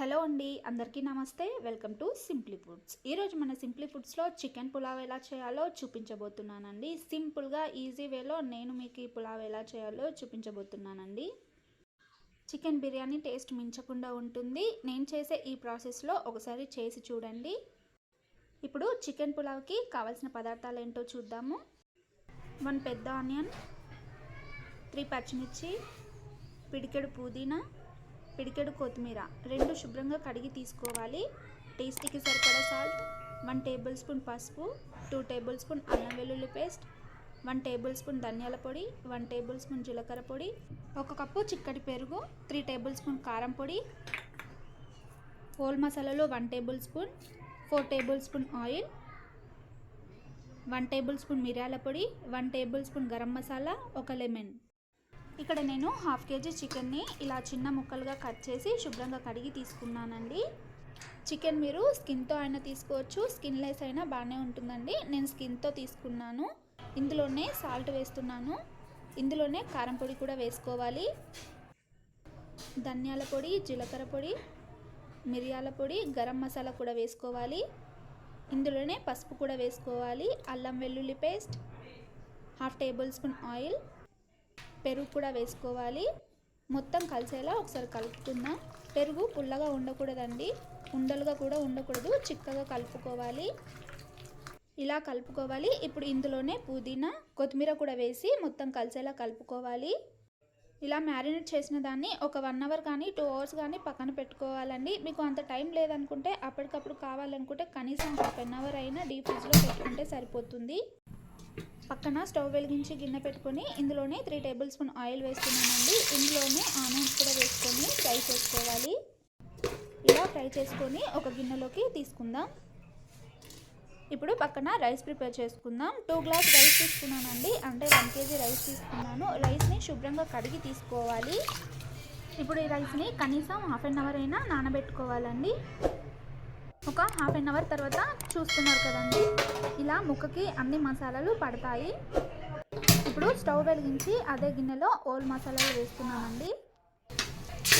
Hello అండి అందరికీ నమస్తే. Welcome to simply foods. ఈరోజు మన సింప్లీ ఫుడ్స్లో చికెన్ పులావ్ ఎలా చేయాలో చూపించబోతున్నానండి. సింపుల్గా ఈజీ వేలో నేను మీకు ఈ పులావ్ ఎలా చేయాలో చూపించబోతున్నానండి. చికెన్ బిర్యానీ టేస్ట్ మించకుండా ఉంటుంది. నేను చేసే ఈ ప్రాసెస్లో ఒకసారి చేసి చూడండి. ఇప్పుడు చికెన్ పులావ్కి కావాల్సిన పదార్థాలు ఏంటో చూద్దాము. వన్ పెద్ద ఆనియన్ త్రీ పచ్చిమిర్చి పిడికెడు పుదీనా పిడికెడు కొత్తిమీర రెండు శుభ్రంగా కడిగి తీసుకోవాలి. టేస్టీకి సరిపడా సాల్ట్ వన్ టేబుల్ స్పూన్ పసుపు టూ టేబుల్ స్పూన్ అల్లం వెల్లుల్లి పేస్ట్ వన్ టేబుల్ స్పూన్ ధనియాల పొడి వన్ టేబుల్ స్పూన్ జీలకర్ర పొడి ఒక కప్పు చిక్కటి పెరుగు త్రీ టేబుల్ స్పూన్ కారం పొడి హోల్ మసాలాలో one tablespoon four tablespoon oil one tablespoon మిరియాల పొడి one tablespoon garam masala ఒక లెమన్. ఇక్కడ నేను హాఫ్ కేజీ చికెన్ని ఇలా చిన్న ముక్కలుగా కట్ చేసి శుభ్రంగా కడిగి తీసుకున్నానండి. చికెన్ మీరు స్కిన్తో అయినా తీసుకోవచ్చు స్కిన్ లెస్ అయినా బాగానే ఉంటుందండి. నేను స్కిన్తో తీసుకున్నాను. ఇందులోనే సాల్ట్ వేస్తున్నాను. ఇందులోనే కారం పొడి కూడా వేసుకోవాలి. ధనియాల పొడి జీలకర్ర పొడి మిరియాల పొడి గరం మసాలా కూడా వేసుకోవాలి. ఇందులోనే పసుపు కూడా వేసుకోవాలి. అల్లం వెల్లుల్లి paste half tablespoon oil పెరుగు కూడా వేసుకోవాలి. మొత్తం కలిసేలా ఒకసారి కలుపుకుందాం. పెరుగు పుల్లగా ఉండకూడదండి. ఉండలుగా కూడా ఉండకూడదు. చిక్కగా కలుపుకోవాలి. ఇలా కలుపుకోవాలి. ఇప్పుడు ఇందులోనే పుదీనా కొత్తిమీర కూడా వేసి మొత్తం కలిసేలా కలుపుకోవాలి. ఇలా మ్యారినేట్ చేసిన దాన్ని ఒక వన్ అవర్ కానీ టూ అవర్స్ కానీ పక్కన పెట్టుకోవాలండి. మీకు అంత టైం లేదనుకుంటే అప్పటికప్పుడు కావాలనుకుంటే కనీసం హాఫ్ అన్ అవర్ అయినా డీప్ ఫ్రిడ్జ్లో పెట్టుకుంటే సరిపోతుంది. పక్కన స్టవ్ వెలిగించి గిన్నె పెట్టుకొని ఇందులోనే త్రీ టేబుల్ స్పూన్ ఆయిల్ వేసుకున్నామండి ఇందులోనే ఆనియన్స్ కూడా వేసుకొని ఫ్రై చేసుకోవాలి. ఇలా ఫ్రై చేసుకొని ఒక గిన్నెలోకి తీసుకుందాం. ఇప్పుడు పక్కన రైస్ ప్రిపేర్ చేసుకుందాం. టూ గ్లాస్ రైస్ తీసుకున్నానండి. అంటే వన్ కేజీ రైస్ తీసుకున్నాను. రైస్ని శుభ్రంగా కడిగి తీసుకోవాలి. ఇప్పుడు ఈ రైస్ని కనీసం హాఫ్ అన్ అవర్ అయినా నానబెట్టుకోవాలండి. ఒక హాఫ్ అన్ అవర్ తర్వాత చూస్తున్నారు కదండి. ఇలా ముక్కకి అన్ని మసాలాలు పడతాయి. ఇప్పుడు స్టవ్ వెలిగించి అదే గిన్నెలో ఓల్ మసాలాలు వేస్తున్నామండి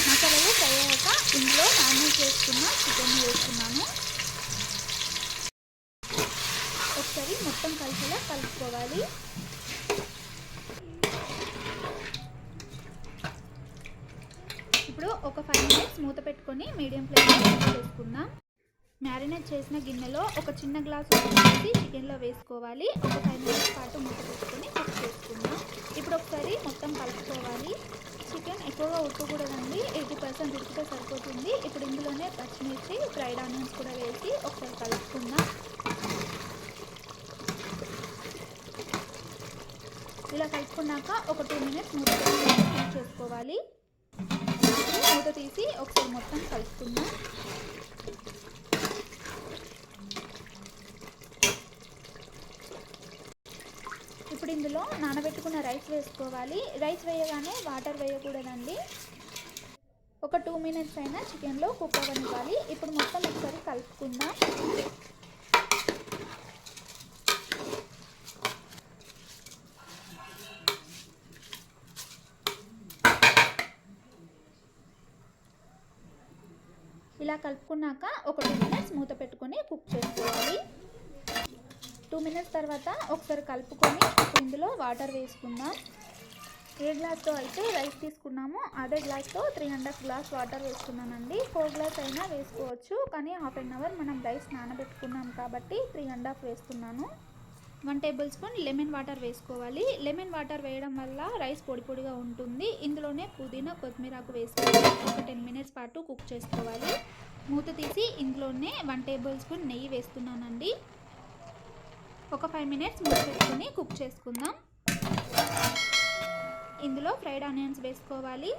మసాలాలు ఫ్రై అయ్యాక ఇందులో మ్యారినేట్ చేసుకున్న చికెన్ వేస్తున్నాను ఒకసారి మొత్తం కలిసేలా కలుపుకోవాలి. ఇప్పుడు ఒక ఫైవ్ మినిట్స్ మూత పెట్టుకొని మీడియం ఫ్లేమ్లో చేసుకుందాం మ్యారినేట్ చేసిన గిన్నెలో ఒక చిన్న గ్లాస్ వేసి చికెన్లో వేసుకోవాలి. ఒక ఫైవ్ మినిట్స్ పాటు ముక్క పెట్టుకొని కుక్ చేసుకుందాం. ఇప్పుడు ఒకసారి మొత్తం కలుపుకోవాలి. చికెన్ ఎక్కువగా ఉడకకూడదండి. ఎయిటీ పర్సెంట్ ఉడికితే సరిపోతుంది. ఇప్పుడు ఇందులోనే పచ్చిమిర్చి ఫ్రైడ్ ఆనియన్స్ కూడా వేసి ఒకసారి కలుపుకుందాం. ఇలా కలుపుకున్నాక ఒక టూ మినిట్స్ మూత చేసుకోవాలి. మూత తీసి ఒకసారి మొత్తం కలుపుకుందాం ఇప్పుడు ఇందులో నానబెట్టుకున్న రైస్ వేసుకోవాలి. రైస్ వేయగానే వాటర్ వేయకూడదండి. ఒక టూ మినిట్స్ అయినా చికెన్లో కుక్ అవ్వనివ్వాలి. ఇప్పుడు మొత్తం ఒకసారి కలుపుకుందాం. ఇలా కలుపుకున్నాక ఒక టూ మినిట్స్ మూత పెట్టుకొని కుక్ చేసుకోవాలి టూ మినిట్స్ తర్వాత ఒకసారి కలుపుకొని ఇందులో వాటర్ వేసుకుందాం. ఏ గ్లాస్తో అయితే రైస్ తీసుకున్నామో అదే గ్లాస్తో three and half glass water వేసుకున్నానండి. ఫోర్ గ్లాస్ అయినా వేసుకోవచ్చు. కానీ హాఫ్ అన్ అవర్ మనం రైస్ నానబెట్టుకున్నాం కాబట్టి త్రీ అండ్ హాఫ్ వేస్తున్నాను. One tablespoon lemon water వేసుకోవాలి. లెమన్ వాటర్ వేయడం వల్ల రైస్ పొడి పొడిగా ఉంటుంది. ఇందులోనే పుదీనా కొత్తిమీరకు వేసుకొని ఒక టెన్ మినిట్స్ పాటు కుక్ చేసుకోవాలి. మూత తీసి ఇందులోనే వన్ టేబుల్ స్పూన్ నెయ్యి వేస్తున్నానండి. ఒక ఫైవ్ మినిట్స్ మూత పెట్టుకొని కుక్ చేసుకుందాం. ఇందులో ఫ్రైడ్ ఆనియన్స్ వేసుకోవాలి.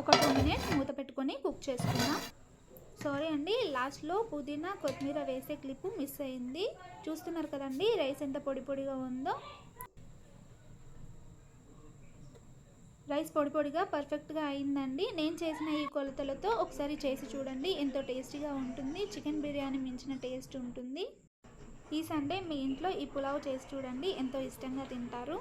ఒక టూ మినిట్స్ మూత పెట్టుకొని కుక్ చేసుకుందాం. సారీ అండి లాస్ట్లో పుదీనా కొత్తిమీర వేసే క్లిప్ మిస్ అయింది. చూస్తున్నారు కదండి రైస్ ఎంత పొడి పొడిగా ఉందో. రైస్ పొడి పొడిగా పర్ఫెక్ట్గా అయిందండి. నేను చేసిన ఈ కొలతలతో ఒకసారి చేసి చూడండి ఎంతో టేస్టీగా ఉంటుంది. చికెన్ బిర్యానీ మించిన టేస్ట్ ఉంటుంది. ఈ సండే మీ ఇంట్లో ఈ పులావ్ చేసి చూడండి ఎంతో ఇష్టంగా తింటారు.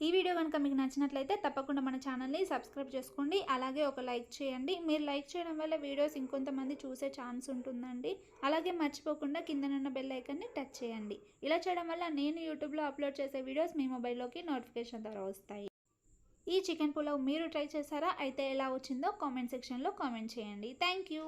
ఈ వీడియో కనుక మీకు నచ్చినట్లయితే తప్పకుండా మన ఛానల్ని సబ్స్క్రైబ్ చేసుకోండి అలాగే ఒక లైక్ చేయండి. మీరు లైక్ చేయడం వల్ల వీడియోస్ ఇంకొంతమంది చూసే ఛాన్స్ ఉంటుందండి. అలాగే మర్చిపోకుండా కిందనున్న బెల్ ఐకన్ని టచ్ చేయండి. ఇలా చేయడం వల్ల నేను యూట్యూబ్లో అప్లోడ్ చేసే వీడియోస్ మీ మొబైల్లోకి నోటిఫికేషన్ ద్వారా వస్తాయి. ఈ చికెన్ పులావ్ మీరు ట్రై చేశారా? అయితే ఎలా వచ్చిందో కామెంట్ సెక్షన్లో కామెంట్ చేయండి. Thank you.